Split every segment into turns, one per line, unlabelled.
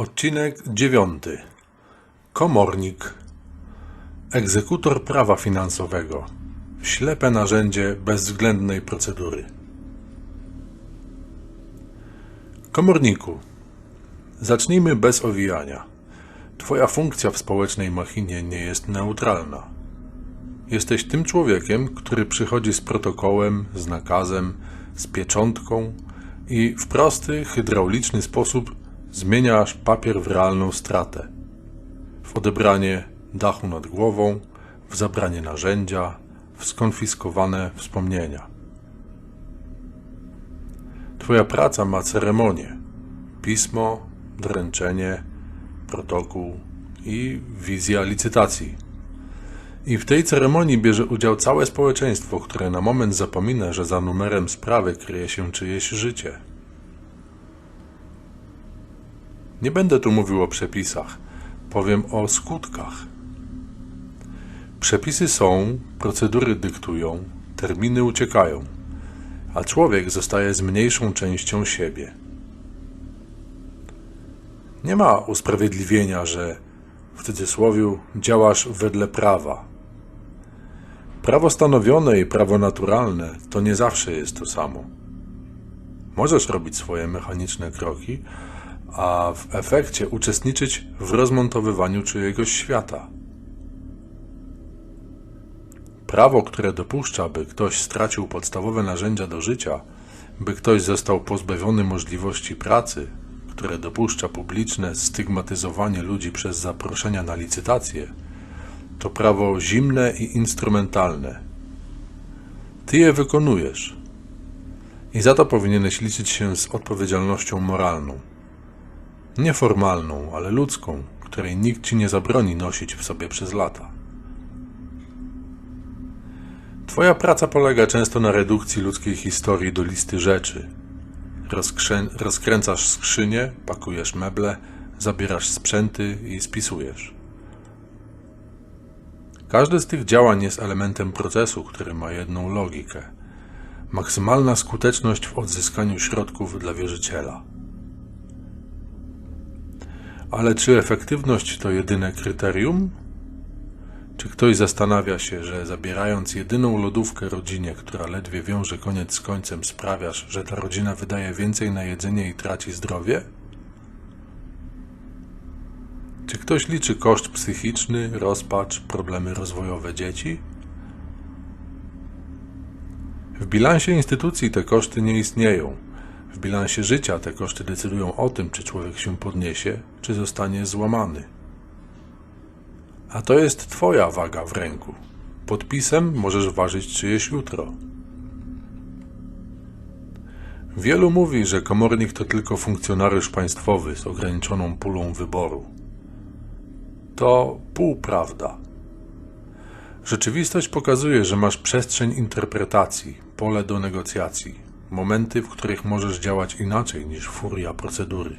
Odcinek dziewiąty. Komornik. Egzekutor prawa finansowego. Ślepe narzędzie bezwzględnej procedury. Komorniku. Zacznijmy bez owijania. Twoja funkcja w społecznej machinie nie jest neutralna. Jesteś tym człowiekiem, który przychodzi z protokołem, z nakazem, z pieczątką i w prosty, hydrauliczny sposób zmieniasz papier w realną stratę. W odebranie dachu nad głową, w zabranie narzędzia, w skonfiskowane wspomnienia. Twoja praca ma ceremonię, pismo, doręczenie, protokół i wizja licytacji. I w tej ceremonii bierze udział całe społeczeństwo, które na moment zapomina, że za numerem sprawy kryje się czyjeś życie. Nie będę tu mówił o przepisach, powiem o skutkach. Przepisy są, procedury dyktują, terminy uciekają, a człowiek zostaje z mniejszą częścią siebie. Nie ma usprawiedliwienia, że w cudzysłowie działasz wedle prawa. Prawo stanowione i prawo naturalne to nie zawsze jest to samo. Możesz robić swoje mechaniczne kroki, a w efekcie uczestniczyć w rozmontowywaniu czyjegoś świata. Prawo, które dopuszcza, by ktoś stracił podstawowe narzędzia do życia, by ktoś został pozbawiony możliwości pracy, które dopuszcza publiczne stygmatyzowanie ludzi przez zaproszenia na licytacje, to prawo zimne i instrumentalne. Ty je wykonujesz i za to powinieneś liczyć się z odpowiedzialnością moralną. Nie formalną, ale ludzką, której nikt ci nie zabroni nosić w sobie przez lata. Twoja praca polega często na redukcji ludzkiej historii do listy rzeczy. Rozkrzę- rozkręcasz skrzynię, pakujesz meble, zabierasz sprzęty i spisujesz. Każde z tych działań jest elementem procesu, który ma jedną logikę. Maksymalna skuteczność w odzyskaniu środków dla wierzyciela. Ale czy efektywność to jedyne kryterium? Czy ktoś zastanawia się, że zabierając jedyną lodówkę rodzinie, która ledwie wiąże koniec z końcem, sprawiasz, że ta rodzina wydaje więcej na jedzenie i traci zdrowie? Czy ktoś liczy koszt psychiczny, rozpacz, problemy rozwojowe dzieci? W bilansie instytucji te koszty nie istnieją. W bilansie życia te koszty decydują o tym, czy człowiek się podniesie, czy zostanie złamany. A to jest Twoja waga w ręku. Podpisem możesz ważyć czyjeś jutro. Wielu mówi, że komornik to tylko funkcjonariusz państwowy z ograniczoną pulą wyboru. To półprawda. Rzeczywistość pokazuje, że masz przestrzeń interpretacji, pole do negocjacji, momenty, w których możesz działać inaczej niż furia procedury.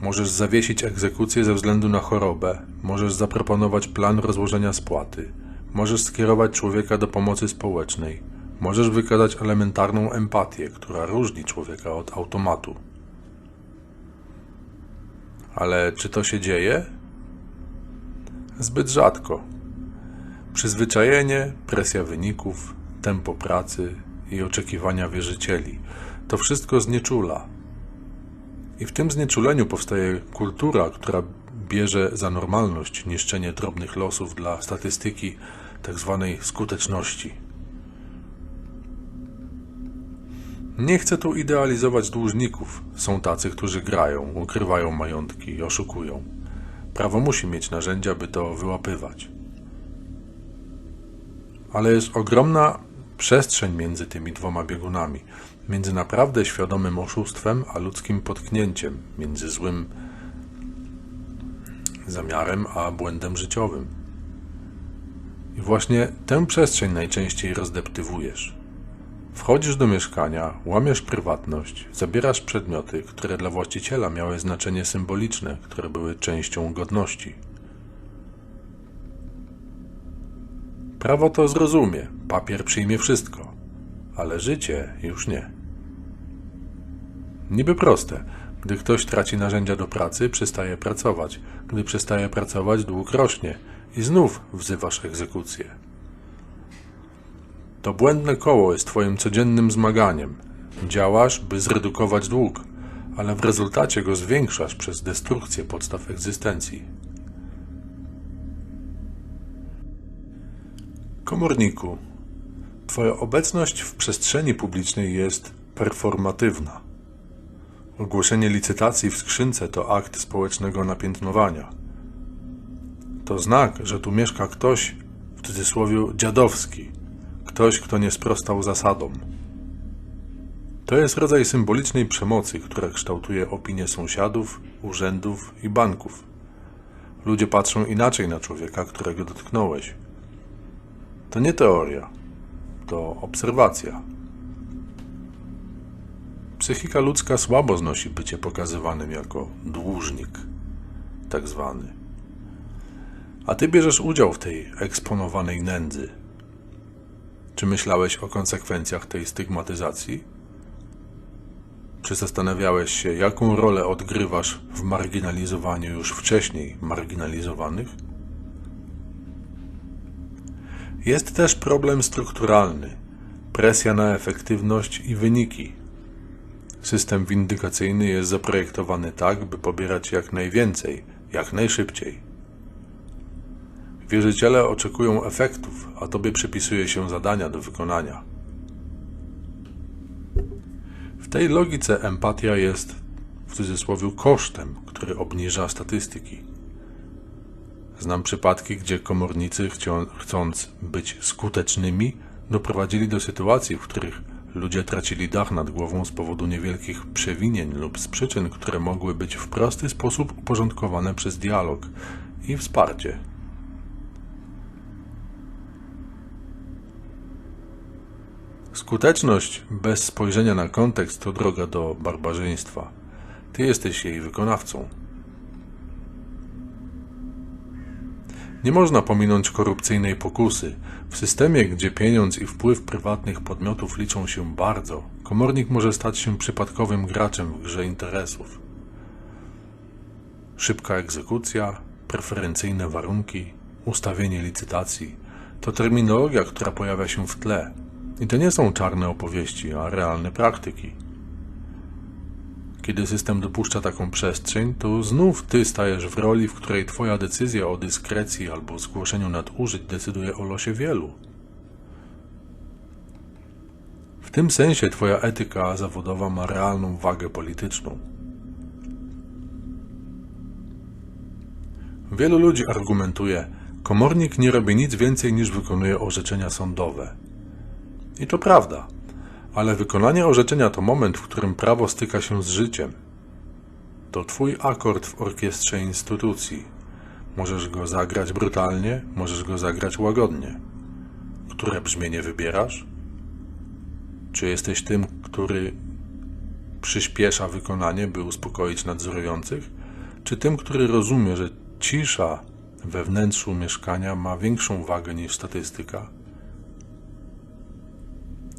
Możesz zawiesić egzekucję ze względu na chorobę, możesz zaproponować plan rozłożenia spłaty, możesz skierować człowieka do pomocy społecznej, możesz wykazać elementarną empatię, która różni człowieka od automatu. Ale czy to się dzieje? Zbyt rzadko. Przyzwyczajenie, presja wyników, tempo pracy i oczekiwania wierzycieli to wszystko znieczula. I w tym znieczuleniu powstaje kultura, która bierze za normalność niszczenie drobnych losów dla statystyki tzw. skuteczności. Nie chcę tu idealizować dłużników. Są tacy, którzy grają, ukrywają majątki oszukują. Prawo musi mieć narzędzia, by to wyłapywać. Ale jest ogromna przestrzeń między tymi dwoma biegunami, między naprawdę świadomym oszustwem a ludzkim potknięciem, między złym zamiarem a błędem życiowym. I właśnie tę przestrzeń najczęściej rozdeptywujesz. Wchodzisz do mieszkania, łamiesz prywatność, zabierasz przedmioty, które dla właściciela miały znaczenie symboliczne, które były częścią godności. Prawo to zrozumie, papier przyjmie wszystko, ale życie już nie. Niby proste. Gdy ktoś traci narzędzia do pracy, przestaje pracować. Gdy przestaje pracować, dług rośnie i znów wzywasz egzekucję. To błędne koło jest Twoim codziennym zmaganiem. Działasz, by zredukować dług, ale w rezultacie go zwiększasz przez destrukcję podstaw egzystencji. Komorniku, Twoja obecność w przestrzeni publicznej jest performatywna. Ogłoszenie licytacji w skrzynce to akt społecznego napiętnowania. To znak, że tu mieszka ktoś, w cudzysłowie dziadowski, ktoś, kto nie sprostał zasadom. To jest rodzaj symbolicznej przemocy, która kształtuje opinię sąsiadów, urzędów i banków. Ludzie patrzą inaczej na człowieka, którego dotknąłeś. To nie teoria, to obserwacja. Psychika ludzka słabo znosi bycie pokazywanym jako dłużnik, tak zwany. A ty bierzesz udział w tej eksponowanej nędzy. Czy myślałeś o konsekwencjach tej stygmatyzacji? Czy zastanawiałeś się, jaką rolę odgrywasz w marginalizowaniu już wcześniej marginalizowanych? Jest też problem strukturalny presja na efektywność i wyniki. System windykacyjny jest zaprojektowany tak, by pobierać jak najwięcej, jak najszybciej. Wierzyciele oczekują efektów, a tobie przypisuje się zadania do wykonania. W tej logice empatia jest w cudzysłowie kosztem, który obniża statystyki. Znam przypadki, gdzie komornicy, chcąc być skutecznymi, doprowadzili do sytuacji, w których ludzie tracili dach nad głową z powodu niewielkich przewinień lub z przyczyn, które mogły być w prosty sposób uporządkowane przez dialog i wsparcie. Skuteczność bez spojrzenia na kontekst to droga do barbarzyństwa. Ty jesteś jej wykonawcą. Nie można pominąć korupcyjnej pokusy. W systemie, gdzie pieniądz i wpływ prywatnych podmiotów liczą się bardzo, komornik może stać się przypadkowym graczem w grze interesów. Szybka egzekucja, preferencyjne warunki, ustawienie licytacji to terminologia, która pojawia się w tle. I to nie są czarne opowieści, a realne praktyki. Kiedy system dopuszcza taką przestrzeń, to znów ty stajesz w roli, w której twoja decyzja o dyskrecji albo zgłoszeniu nadużyć decyduje o losie wielu. W tym sensie twoja etyka zawodowa ma realną wagę polityczną. Wielu ludzi argumentuje, komornik nie robi nic więcej niż wykonuje orzeczenia sądowe. I to prawda ale wykonanie orzeczenia to moment, w którym prawo styka się z życiem. To twój akord w orkiestrze instytucji. Możesz go zagrać brutalnie, możesz go zagrać łagodnie. Które brzmienie wybierasz? Czy jesteś tym, który przyspiesza wykonanie, by uspokoić nadzorujących? Czy tym, który rozumie, że cisza we wnętrzu mieszkania ma większą wagę niż statystyka?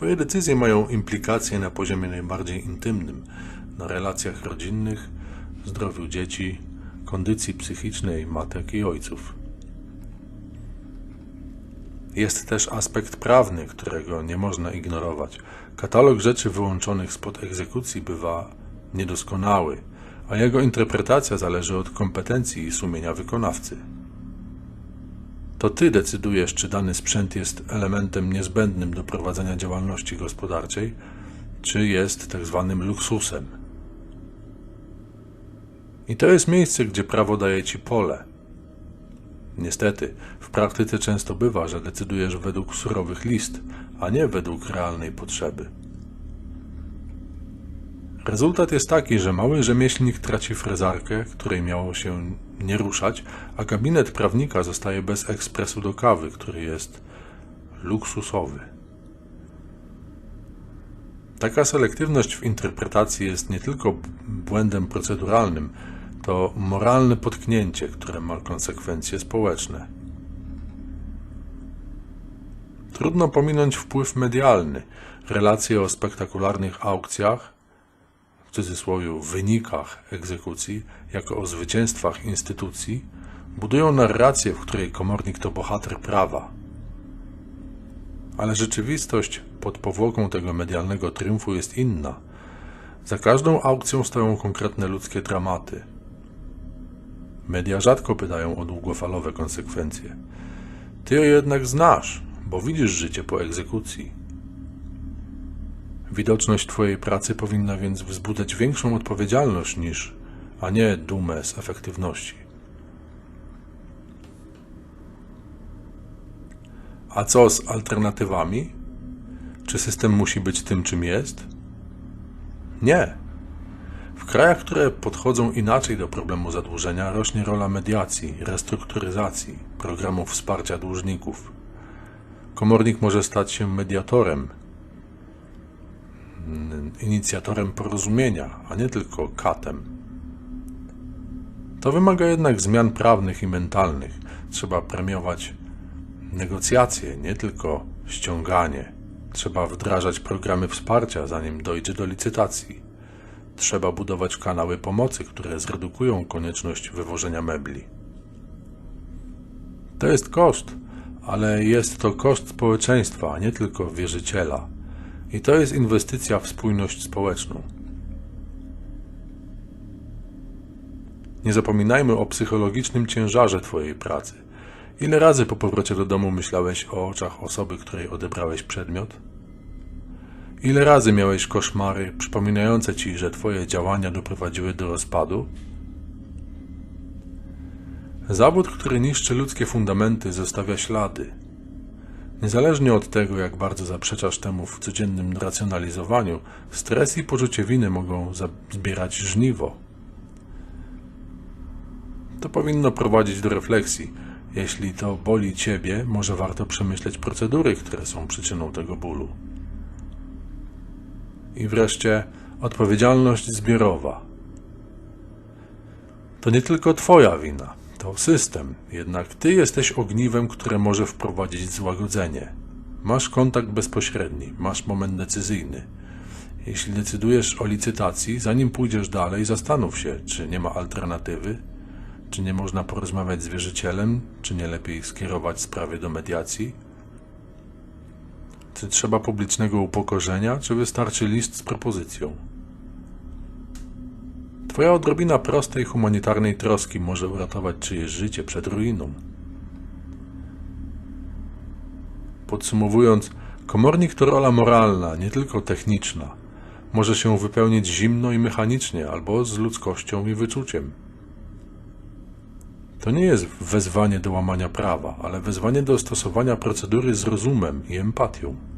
Twoje decyzje mają implikacje na poziomie najbardziej intymnym, na relacjach rodzinnych, zdrowiu dzieci, kondycji psychicznej matek i ojców. Jest też aspekt prawny, którego nie można ignorować. Katalog rzeczy wyłączonych spod egzekucji bywa niedoskonały, a jego interpretacja zależy od kompetencji i sumienia wykonawcy. To ty decydujesz, czy dany sprzęt jest elementem niezbędnym do prowadzenia działalności gospodarczej, czy jest tak zwanym luksusem. I to jest miejsce, gdzie prawo daje ci pole. Niestety, w praktyce często bywa, że decydujesz według surowych list, a nie według realnej potrzeby. Rezultat jest taki, że mały rzemieślnik traci frezarkę, której miało się nie ruszać, a gabinet prawnika zostaje bez ekspresu do kawy, który jest luksusowy. Taka selektywność w interpretacji jest nie tylko błędem proceduralnym, to moralne potknięcie, które ma konsekwencje społeczne. Trudno pominąć wpływ medialny, relacje o spektakularnych aukcjach, w cudzysłowie wynikach egzekucji, jako o zwycięstwach instytucji, budują narrację, w której komornik to bohater prawa. Ale rzeczywistość pod powłoką tego medialnego triumfu jest inna. Za każdą aukcją stoją konkretne ludzkie dramaty. Media rzadko pytają o długofalowe konsekwencje. Ty je jednak znasz, bo widzisz życie po egzekucji. Widoczność Twojej pracy powinna więc wzbudzać większą odpowiedzialność niż, a nie dumę z efektywności. A co z alternatywami? Czy system musi być tym, czym jest? Nie. W krajach, które podchodzą inaczej do problemu zadłużenia, rośnie rola mediacji, restrukturyzacji, programów wsparcia dłużników. Komornik może stać się mediatorem, inicjatorem porozumienia, a nie tylko katem. To wymaga jednak zmian prawnych i mentalnych. Trzeba premiować negocjacje, nie tylko ściąganie. Trzeba wdrażać programy wsparcia, zanim dojdzie do licytacji. Trzeba budować kanały pomocy, które zredukują konieczność wywożenia mebli. To jest koszt, ale jest to koszt społeczeństwa, a nie tylko wierzyciela. I to jest inwestycja w spójność społeczną. Nie zapominajmy o psychologicznym ciężarze Twojej pracy. Ile razy po powrocie do domu myślałeś o oczach osoby, której odebrałeś przedmiot? Ile razy miałeś koszmary przypominające ci, że Twoje działania doprowadziły do rozpadu? Zawód, który niszczy ludzkie fundamenty, zostawia ślady. Niezależnie od tego, jak bardzo zaprzeczasz temu w codziennym racjonalizowaniu, stres i poczucie winy mogą zbierać żniwo. To powinno prowadzić do refleksji. Jeśli to boli ciebie, może warto przemyśleć procedury, które są przyczyną tego bólu. I wreszcie odpowiedzialność zbiorowa. To nie tylko Twoja wina, to system, jednak Ty jesteś ogniwem, które może wprowadzić złagodzenie. Masz kontakt bezpośredni, masz moment decyzyjny. Jeśli decydujesz o licytacji, zanim pójdziesz dalej, zastanów się, czy nie ma alternatywy, czy nie można porozmawiać z wierzycielem, czy nie lepiej skierować sprawy do mediacji czy trzeba publicznego upokorzenia, czy wystarczy list z propozycją? Twoja odrobina prostej humanitarnej troski może uratować czyjeś życie przed ruiną. Podsumowując, komornik to rola moralna, nie tylko techniczna. Może się wypełnić zimno i mechanicznie, albo z ludzkością i wyczuciem. To nie jest wezwanie do łamania prawa, ale wezwanie do stosowania procedury z rozumem i empatią.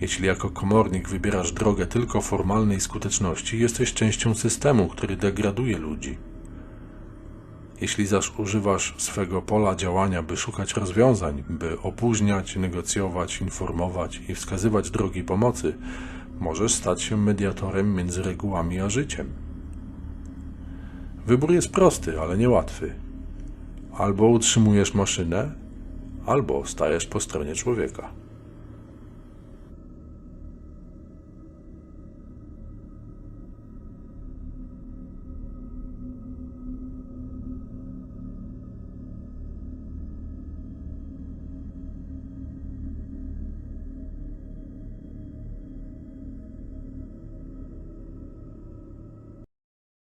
Jeśli jako komornik wybierasz drogę tylko formalnej skuteczności, jesteś częścią systemu, który degraduje ludzi. Jeśli zaś używasz swego pola działania, by szukać rozwiązań, by opóźniać, negocjować, informować i wskazywać drogi pomocy, możesz stać się mediatorem między regułami a życiem. Wybór jest prosty, ale niełatwy. Albo utrzymujesz maszynę, albo stajesz po stronie człowieka.